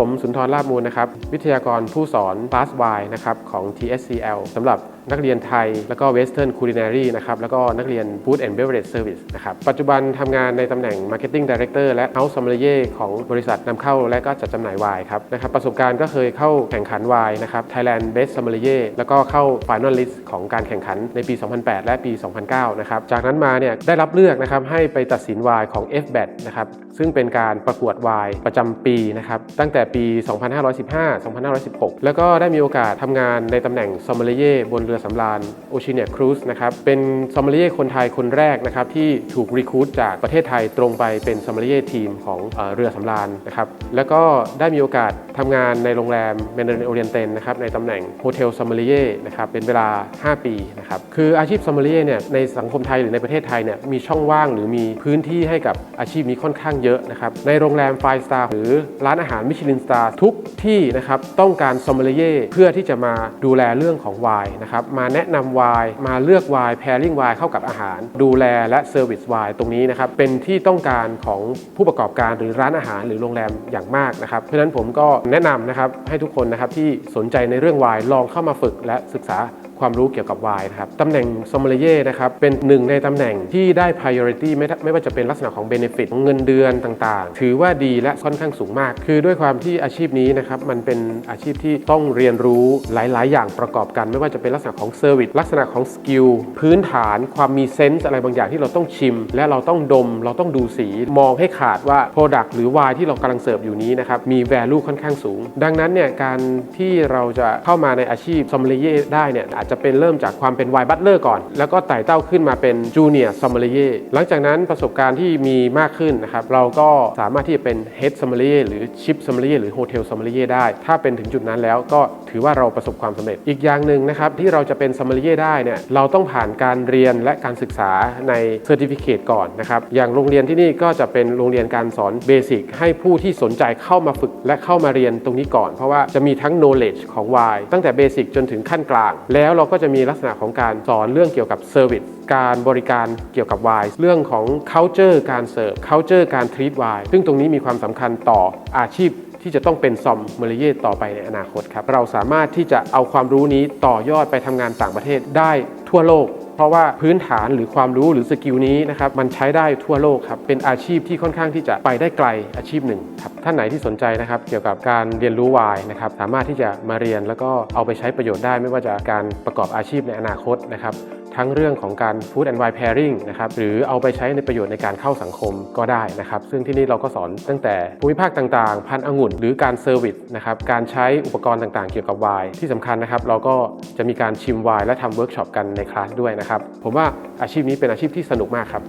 ผมสุนทรลาบมูลนะครับ วิทยากรผู้สอน Class Y นะครับของ TSCL สำหรับ นักเรียนไทย แล้วก็ Western Culinary นะครับแล้วก็นักเรียน Food and Beverage Service นะครับปัจจุบันทำงานในตำแหน่ง Marketing Director และ House Sommelier ของบริษัทนำเข้าและก็จัดจำหน่ายไวน์ครับนะครับประสบการณ์ก็เคยเข้าแข่งขันไวน์นะครับ Thailand Best Sommelier แล้วก็เข้า Finalist ของการแข่งขันในปี 2008 และปี 2009 นะครับจากนั้นมาเนี่ยได้รับเลือกนะครับให้ไปตัดสินไวน์ของ FBAT นะครับซึ่งเป็นการประกวดไวน์ประจำปีนะครับตั้งแต่ปี 2515 2516 แล้วก็ได้มีโอกาสทำงานในตำแหน่งซอมเมลเย่บนเรือือสำราญโอชิเนียครูซนะครับเป็นซอมเมลเย่คนไทยคนแรกนะครับที่ถูกรีคูดจากประเทศไทยตรงไปเป็นซอมเมลเย่ทีมของเอเรือสำราญนะครับแล้วก็ได้มีโอกาสทำงานในโรงแรมเมนเดนโอเรียนเตนนะครับในตำแหน่งโฮเทลซอมเมลเย่นะครับเป็นเวลา 5 ปีนะครับคืออาชีพซอมเมลเย่เนี่ยในสังคมไทยหรือในประเทศไทยเนี่ยมีช่องว่างหรือมีพื้นที่ให้กับอาชีพนี้ค่อนข้างเยอะนะครับในโรงแรมไฟสตาร์หรือร้านอาหารมิชลินสตาร์ทุกที่นะครับต้องการซอมเมลเย่เพื่อที่จะมาดูแลเรื่องของไวน์นะครับมาแนะนำวายมาเลือกวายแพริ่งวายเข้ากับอาหาร ดูแลและเซอร์วิสวายตรงนี้นะครับเป็นที่ต้องการของผู้ประกอบการหรือร้านอาหารหรือโรงแรมอย่างมากนะครับเพราะฉะนั้นผมก็แนะนำนะครับให้ทุกคนนะครับที่สนใจในเรื่องวายลองเข้ามาฝึกและศึกษา ความรู้เกี่ยวกับไวน์นะครับตำแหน่งซอมเมลเย่นะครับเป็นหนึ่งในตำแหน่งที่ได้ priority ไม่ไม่ว่าจะเป็นลักษณะของ benefit ของเงินเดือนต่างๆ ถือว่าดีและค่อนข้างสูงมาก คือด้วยความที่อาชีพนี้นะครับมันเป็นอาชีพที่ต้องเรียนรู้หลาย ๆ อย่างประกอบกัน ไม่ว่าจะเป็นลักษณะของ service ลักษณะของ skill พื้นฐานความมีเซนส์อะไรบางอย่างที่เราต้องชิม และเราต้องดม เราต้องดูสีมองให้ขาดว่า product หรือไวน์ที่เรากำลังเสิร์ฟอยู่นี้นะครับมี value ค่อนข้างสูง ดังนั้นเนี่ยการที่เราจะเข้ามาในอาชีพซอมเมลเย่ได้เนี่ยอาจจะเป็นเริ่มจากความเป็นไวน์บัตเลอร์ก่อน แล้วก็ไต่เต้าขึ้นมาเป็นจูเนียร์ซอมเมลเย่หลังจากนั้นประสบการณ์ที่มีมากขึ้นนะครับเราก็สามารถที่จะเป็นเฮดซอมเมลเย่หรือชิปซอมเมลเย่หรือโฮเทลซอมเมลเย่ได้ ถ้าเป็นถึงจุดนั้นแล้วก็ถือว่าเราประสบความสำเร็จอีกอย่างหนึ่งนะครับที่เราจะเป็นซอมเมลเย่ได้เนี่ยเราต้องผ่านการเรียนและการศึกษาในเซอร์ติฟิเคตก่อนนะครับอย่างโรงเรียนที่นี่ก็จะเป็นโรงเรียนการสอนเบสิกให้ผู้ที่สนใจเข้ามาฝึกและเข้ามาเรียนตรงนี้ก่อน เพราะว่าจะมีทั้ง knowledge ของวายตั้งแต่เบสิกจนถึงขั้นกลาง แล้วเราก็จะมีลักษณะของการสอนเรื่องเกี่ยวกับ service การบริการเกี่ยวกับไวน์เรื่องของ culture การเสิร์ฟ culture การ treat ไวน์ซึ่งตรงนี้มีความสำคัญต่ออาชีพที่จะต้องเป็นซอมเมลเย่ต่อไปในอนาคตครับ เราสามารถที่จะเอาความรู้นี้ต่อยอดไปทำงานต่างประเทศได้ทั่วโลก เพราะว่าพื้นฐานหรือความรู้หรือสกิลนี้นะครับมันใช้ได้ทั่วโลกครับ เป็นอาชีพที่ค่อนข้างที่จะไปได้ไกลอาชีพหนึ่งครับ ท่านไหนที่สนใจนะครับ เกี่ยวกับการเรียนรู้วายนะครับ สามารถที่จะมาเรียนแล้วก็เอาไปใช้ประโยชน์ได้ ไม่ว่าจะการประกอบอาชีพในอนาคตนะครับ ทั้งเรื่องของการ Food and Wine Pairing นะครับ หรือเอาไปใช้ในประโยชน์ในการเข้าสังคมก็ได้นะครับ ซึ่งที่นี่เราก็สอนตั้งแต่ภูมิภาคต่างๆ พันองุ่น หรือการเซอร์วิสนะครับ การใช้อุปกรณ์ต่างๆ เกี่ยวกับไวน์ที่สำคัญนะครับ เราก็จะมีการชิมไวน์และทำเวิร์กช็อปกันในคลาสด้วยนะครับ ผมว่าอาชีพนี้เป็นอาชีพที่สนุกมากครับ